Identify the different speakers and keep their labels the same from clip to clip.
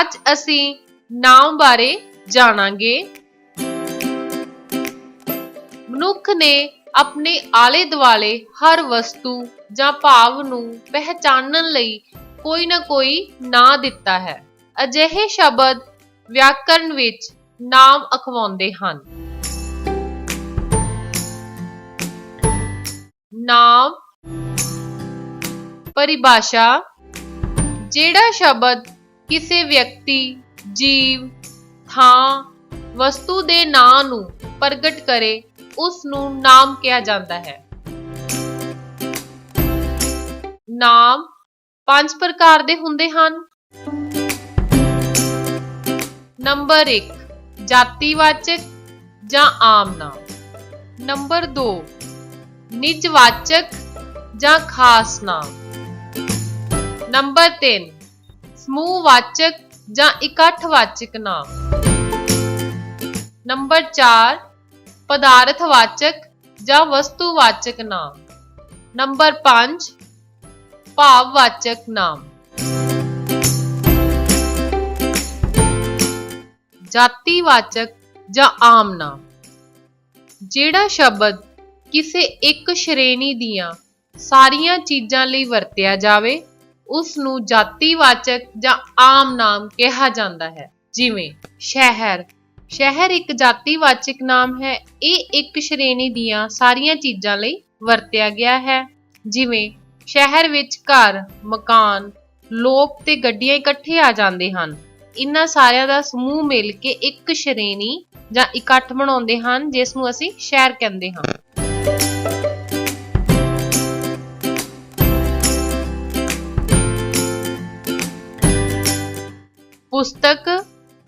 Speaker 1: ਅੱਜ ਅਸੀਂ ਨਾਮ ਬਾਰੇ ਜਾਣਾਂਗੇ। ਮਨੁੱਖ ਨੇ ਆਪਣੇ ਆਲੇ ਦੁਆਲੇ ਹਰ ਵਸਤੂ ਜਾਂ ਭਾਵ ਨੂੰ ਪਹਿਚਾਨਣ ਲਈ ਕੋਈ ਨਾ ਕੋਈ ਨਾਂ ਦਿੱਤਾ ਹੈ। ਅਜਿਹੇ ਸ਼ਬਦ ਵਿਆਕਰਣ ਵਿੱਚ ਨਾਮ ਅਖਵਾਉਂਦੇ ਹਨ। ਨਾਮ ਪਰਿਭਾਸ਼ਾ, ਜਿਹੜਾ ਸ਼ਬਦ ਕਿਸੇ ਵਿਅਕਤੀ, ਜੀਵ, ਥਾਂ, ਵਸਤੂ ਦੇ ਨਾਂ ਨੂੰ ਪ੍ਰਗਟ ਕਰੇ, ਉਸ ਨੂੰ ਨਾਮ ਕਿਹਾ ਜਾਂਦਾ ਹੈ। ਨਾਮ ਪੰਜ ਪ੍ਰਕਾਰ ਦੇ ਹੁੰਦੇ ਹਨ। ਨੰਬਰ 1 ਜਾਤੀਵਾਚਕ ਜਾਂ ਆਮ ਨਾਮ। ਨੰਬਰ 2 ਨਿਜਵਾਚਕ ਜਾਂ ਖਾਸ ਨਾਮ। ਨੰਬਰ 3 ਸਮੂਹਵਾਚਕ ਜਾਂ ਇਕੱਠਵਾਚਕ ਨਾਮ ਨੰਬਰ 4 ਪਦਾਰਥਵਾਚਕ ਜਾਂ ਵਸਤੂਵਾਚਕ ਨਾਮ ਨੰਬਰ 5 ਭਾਵਵਾਚਕ ਨਾਮ ਜਾਤੀਵਾਚਕ ਜਾਂ ਆਮ ਨਾਮ ਜਿਹੜਾ ਸ਼ਬਦ ਕਿਸੇ ਇੱਕ ਸ਼੍ਰੇਣੀ ਦੀਆਂ ਸਾਰੀਆਂ ਚੀਜ਼ਾਂ ਲਈ ਵਰਤਿਆ ਜਾਵੇ ਉਸ ਨੂੰ ਜਾਤੀਵਾਚਕ ਜਾਂ ਆਮ ਨਾਮ ਕਿਹਾ ਜਾਂਦਾ ਹੈ। ਜਿਵੇਂ ਸ਼ਹਿਰ। ਸ਼ਹਿਰ ਇੱਕ ਜਾਤੀਵਾਚਕ ਨਾਮ ਹੈ। ਇਹ ਇੱਕ ਸ਼੍ਰੇਣੀ ਦੀਆਂ ਸਾਰੀਆਂ ਚੀਜ਼ਾਂ ਲਈ ਵਰਤਿਆ ਗਿਆ ਹੈ। ਜਿਵੇਂ ਸ਼ਹਿਰ ਵਿੱਚ ਘਰ, ਮਕਾਨ, ਲੋਕ ਤੇ ਗੱਡੀਆਂ ਇਕੱਠੇ ਆ ਜਾਂਦੇ ਹਨ। ਇਹਨਾਂ ਸਾਰਿਆਂ ਦਾ ਸਮੂਹ ਮਿਲ ਕੇ ਇੱਕ ਸ਼੍ਰੇਣੀ ਜਾਂ ਇਕੱਠ ਬਣਾਉਂਦੇ ਹਨ, ਜਿਸ ਨੂੰ ਅਸੀਂ ਸ਼ਹਿਰ ਕਹਿੰਦੇ ਹਾਂ। ਪੁਸਤਕ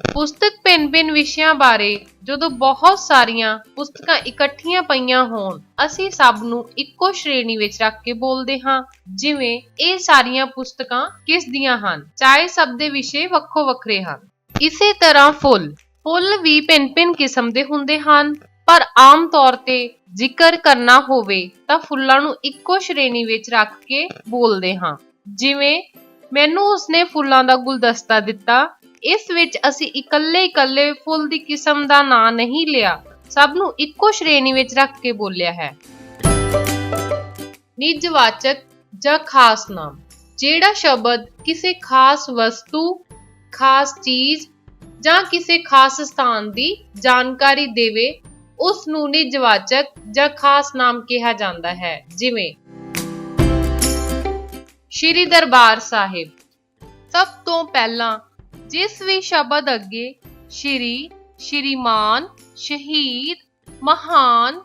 Speaker 1: ਪੁਸਤਕ ਭਿੰਨ-ਭਿੰਨ ਵਿਸ਼ਿਆਂ ਬਾਰੇ ਜਦੋਂ ਬਹੁਤ ਸਾਰੀਆਂ ਪੁਸਤਕਾਂ ਇਕੱਠੀਆਂ ਪਈਆਂ ਹੋਣ, ਅਸੀਂ ਸਭ ਨੂੰ ਇੱਕੋ ਸ਼੍ਰੇਣੀ ਵਿੱਚ ਰੱਖ ਕੇ ਬੋਲਦੇ ਹਾਂ, ਜਿਵੇਂ ਇਹ ਸਾਰੀਆਂ ਪੁਸਤਕਾਂ ਕਿਸ ਦੀਆਂ ਹਨ, ਚਾਹੇ ਸਭ ਦੇ ਵਿਸ਼ੇ ਵੱਖੋ ਵੱਖਰੇ ਹਨ। ਇਸੇ ਤਰ੍ਹਾਂ ਫੁੱਲ ਫੁੱਲ ਵੀ ਭਿੰਨ-ਭਿੰਨ ਕਿਸਮ ਦੇ ਹੁੰਦੇ ਹਨ, ਪਰ ਆਮ ਤੌਰ ਤੇ ਜ਼ਿਕਰ ਕਰਨਾ ਹੋਵੇ ਤਾਂ ਫੁੱਲਾਂ ਨੂੰ ਇੱਕੋ ਸ਼੍ਰੇਣੀ ਵਿੱਚ ਰੱਖ ਕੇ ਬੋਲਦੇ ਹਾਂ, ਜਿਵੇਂ, ਮੈਨੂੰ ਉਸਨੇ ਫੁੱਲਾਂ ਦਾ ਗੁਲਦਸਤਾ ਦਿੱਤਾ ਇਸ ਵਿੱਚ ਅਸੀਂ ਇਕੱਲੇ-ਇਕੱਲੇ ਫੁੱਲ ਦੀ ਕਿਸਮ ਦਾ ਨਾਂ ਨਹੀਂ ਲਿਆ। ਸਭ ਨੂੰ ਇੱਕੋ ਸ਼੍ਰੇਣੀ ਵਿੱਚ ਰੱਖ ਕੇ ਬੋਲਿਆ ਹੈ। ਨਿਜਵਾਚਕ ਜਾਂ ਖਾਸ ਨਾਮ। ਜਿਹੜਾ ਸ਼ਬਦ ਕਿਸੇ ਖਾਸ ਵਸਤੂ, ਖਾਸ ਚੀਜ਼ ਜਾਂ ਕਿਸੇ ਖਾਸ ਸਥਾਨ ਦੀ ਜਾਣਕਾਰੀ ਦੇਵੇ ਉਸ ਨੂੰ ਨਿਜਵਾਚਕ ਜਾਂ ਖਾਸ ਨਾਮ ਕਿਹਾ ਜਾਂਦਾ ਹੈ। ਜਿਵੇਂ, ਸ਼੍ਰੀ ਦਰਬਾਰ ਸਾਹਿਬ। ਸਭ ਤੋਂ ਪਹਿਲਾਂ ਜਿਸ ਵੀ ਸ਼ਬਦ ਅੱਗੇ ਸ਼੍ਰੀ, ਸ਼੍ਰੀਮਾਨ, ਸ਼ਹੀਦ, ਮਹਾਨ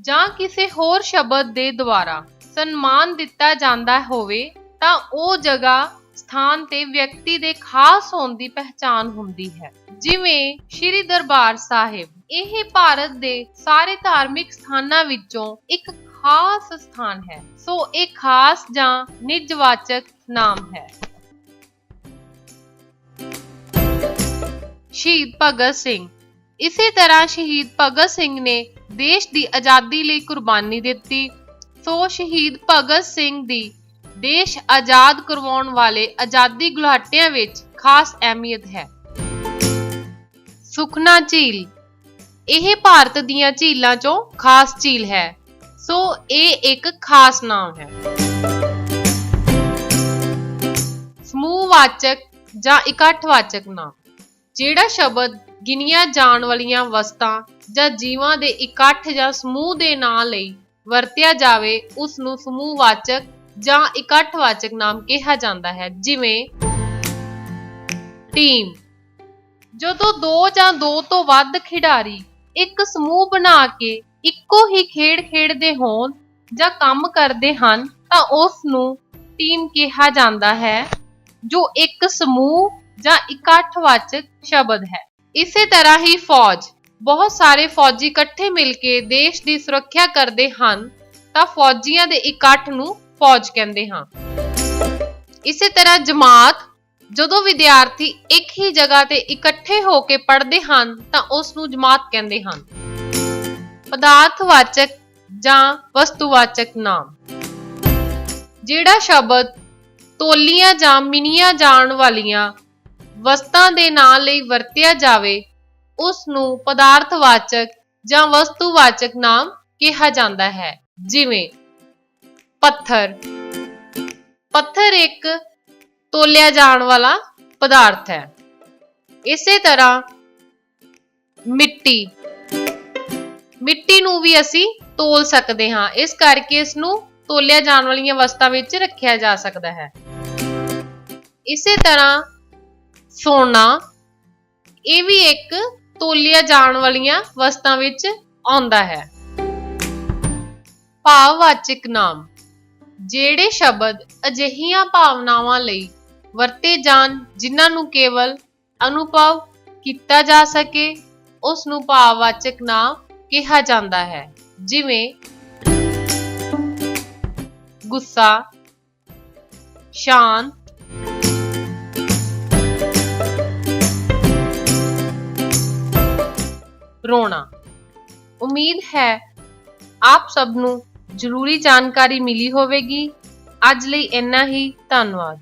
Speaker 1: ਜਾਂ ਕਿਸੇ ਹੋਰ ਸ਼ਬਦ ਦੇ ਦੁਆਰਾ ਸਨਮਾਨ ਦਿੱਤਾ ਜਾਂਦਾ ਹੋਵੇ, ਤਾਂ ਉਹ ਜਗ੍ਹਾ, ਸਥਾਨ ਤੇ ਵਿਅਕਤੀ ਦੇ ਖਾਸ ਹੋਣ ਦੀ ਪਹਿਚਾਨ ਹੁੰਦੀ ਹੈ। ਜਿਵੇਂ ਸ਼੍ਰੀ ਦਰਬਾਰ ਸਾਹਿਬ, ਇਹ ਭਾਰਤ ਦੇ ਸਾਰੇ ਧਾਰਮਿਕ ਸਥਾਨਾਂ ਵਿੱਚੋਂ ਇੱਕ ਖਾਸ ਸਥਾਨ ਹੈ। ਸੋ ਇਹ ਖਾਸ ਜਾਂ ਨਿਜਵਾਚਕ ਨਾਮ ਹੈ। ਸ਼ਹੀਦ ਭਗਤ ਸਿੰਘ। ਇਸੇ ਤਰ੍ਹਾਂ ਸ਼ਹੀਦ ਭਗਤ ਸਿੰਘ ਨੇ ਦੇਸ਼ ਦੀ ਆਜ਼ਾਦੀ ਲਈ ਕੁਰਬਾਨੀ ਦਿੱਤੀ। ਸੋ ਸ਼ਹੀਦ ਭਗਤ ਸਿੰਘ ਦੀ ਦੇਸ਼ ਆਜ਼ਾਦ ਕਰਵਾਉਣ ਵਾਲੇ ਆਜ਼ਾਦੀ ਗੁਲਾਟਿਆਂ ਵਿੱਚ ਖਾਸ ਅਹਿਮੀਅਤ ਹੈ। ਸੁਖਨਾ ਝੀਲ। ਇਹ ਭਾਰਤ ਦੀਆਂ ਝੀਲਾਂ 'ਚੋਂ ਖਾਸ ਝੀਲ ਹੈ। ਸੋ ਇਹ ਇੱਕ ਖਾਸ ਨਾਮ ਹੈ। ਸਮੂਹਵਾਚਕ ਜਾਂ ਇਕੱਠਵਾਚਕ ਨਾਮ। ਜਿਹੜਾ ਸ਼ਬਦ ਗਿਣੀਆਂ ਜਾਣ ਵਾਲੀਆਂ ਵਸਤਾਂ ਜਾਂ ਜੀਵਾਂ ਦੇ ਇਕੱਠ ਜਾਂ ਸਮੂਹ ਦੇ ਨਾਂ ਲਈ ਵਰਤਿਆ ਜਾਵੇ ਉਸ ਨੂੰ ਸਮੂਹਵਾਚਕ ਜਾਂ ਇਕੱਠਵਾਚਕ ਨਾਮ ਕਿਹਾ ਜਾਂਦਾ ਹੈ। ਜਿਵੇਂ ਟੀਮ। ਜਦੋਂ ਦੋ ਜਾਂ ਦੋ ਤੋਂ ਵੱਧ ਖਿਡਾਰੀ ਇੱਕ ਸਮੂਹ ਬਣਾ ਕੇ ਇੱਕੋ ਹੀ ਖੇਡ ਖੇਡਦੇ ਹੋਣ ਜਾਂ ਕੰਮ ਕਰਦੇ ਹਨ, ਤਾਂ ਉਸ ਨੂੰ ਟੀਮ ਕਿਹਾ ਜਾਂਦਾ ਹੈ, ਜੋ ਇੱਕ ਸਮੂਹ ਜਾਂ ਇਕੱਠਵਾਚਕ ਸ਼ਬਦ ਹੈ। ਇਸੇ ਤਰ੍ਹਾਂ ਹੀ ਫੌਜ। ਬਹੁਤ ਸਾਰੇ ਫੌਜੀ ਇਕੱਠੇ ਮਿਲ ਕੇ ਦੇਸ਼ ਦੀ ਸੁਰੱਖਿਆ ਕਰਦੇ ਹਨ, ਤਾਂ ਫੌਜੀਆਂ ਦੇ ਇਕੱਠ ਨੂੰ ਫੌਜ ਕਹਿੰਦੇ ਹਾਂ। ਇਸੇ ਤਰ੍ਹਾਂ ਜਮਾਤ, ਜਦੋਂ ਵਿਦਿਆਰਥੀ ਇੱਕ ਹੀ ਜਗ੍ਹਾ ਤੇ ਇਕੱਠੇ ਹੋ ਕੇ ਪੜ੍ਹਦੇ ਹਨ, ਤਾਂ ਉਸ ਨੂੰ ਜਮਾਤ ਕਹਿੰਦੇ ਹਨ। ਪਦਾਰਥਵਾਚਕ ਜਾਂ ਵਸਤੂਵਾਚਕ ਨਾਮ। ਜਿਹੜਾ ਸ਼ਬਦ ਤੋਲੀਆਂ ਜਾਂ ਮਿਣੀਆਂ ਜਾਣ ਵਾਲੀਆਂ ਵਸਤਾਂ ਦੇ ਨਾਂ ਲਈ ਵਰਤਿਆ ਜਾਵੇ ਉਸ ਨੂੰ ਪਦਾਰਥਵਾਚਕ ਜਾਂ ਵਸਤੂਵਾਚਕ ਨਾਮ ਕਿਹਾ ਜਾਂਦਾ ਹੈ, ਜਿਵੇਂ ਪੱਥਰ। ਪੱਥਰ ਇੱਕ ਤੋਲਿਆ ਜਾਣ ਵਾਲਾ ਪਦਾਰਥ ਹੈ। ਇਸੇ ਤਰ੍ਹਾਂ ਮਿੱਟੀ। ਮਿੱਟੀ ਨੂੰ ਵੀ ਅਸੀਂ ਤੋਲ ਸਕਦੇ ਹਾਂ, ਇਸ ਕਰਕੇ ਇਸ ਨੂੰ ਤੋਲਿਆ ਜਾਣ ਵਾਲੀਆਂ ਵਸਤਾਂ ਵਿੱਚ ਰੱਖਿਆ ਜਾ ਸਕਦਾ ਹੈ। ਇਸੇ ਤਰ੍ਹਾਂ ਸੋਨਾ। ਇਹ ਵੀ ਇੱਕ ਤੋਲਿਆ ਜਾਣ ਵਾਲੀਆਂ ਵਸਤਾਂ ਵਿੱਚ ਆਉਂਦਾ ਹੈ। ਭਾਵਵਾਚਕ ਨਾਮ। ਜਿਹੜੇ ਸ਼ਬਦ ਅਜਿਹੀਆਂ ਭਾਵਨਾਵਾਂ ਲਈ ਵਰਤੇ ਜਾਣ, ਜਿਨ੍ਹਾਂ ਨੂੰ ਕੇਵਲ ਅਨੁਭਵ ਕੀਤਾ ਜਾ ਸਕੇ ਉਸ ਨੂੰ ਭਾਵਵਾਚਕ ਨਾਮ ਕਿਹਾ ਜਾਂਦਾ ਹੈ। ਜਿਵੇਂ, ਗੁੱਸਾ, ਸ਼ਾਂਤ ਰੋਣਾ। ਉਮੀਦ ਹੈ ਆਪ ਸਭ ਨੂੰ ਜ਼ਰੂਰੀ ਜਾਣਕਾਰੀ ਮਿਲੀ ਹੋਵੇਗੀ। ਅੱਜ ਲਈ ਇੰਨਾ ਹੀ। ਧੰਨਵਾਦ।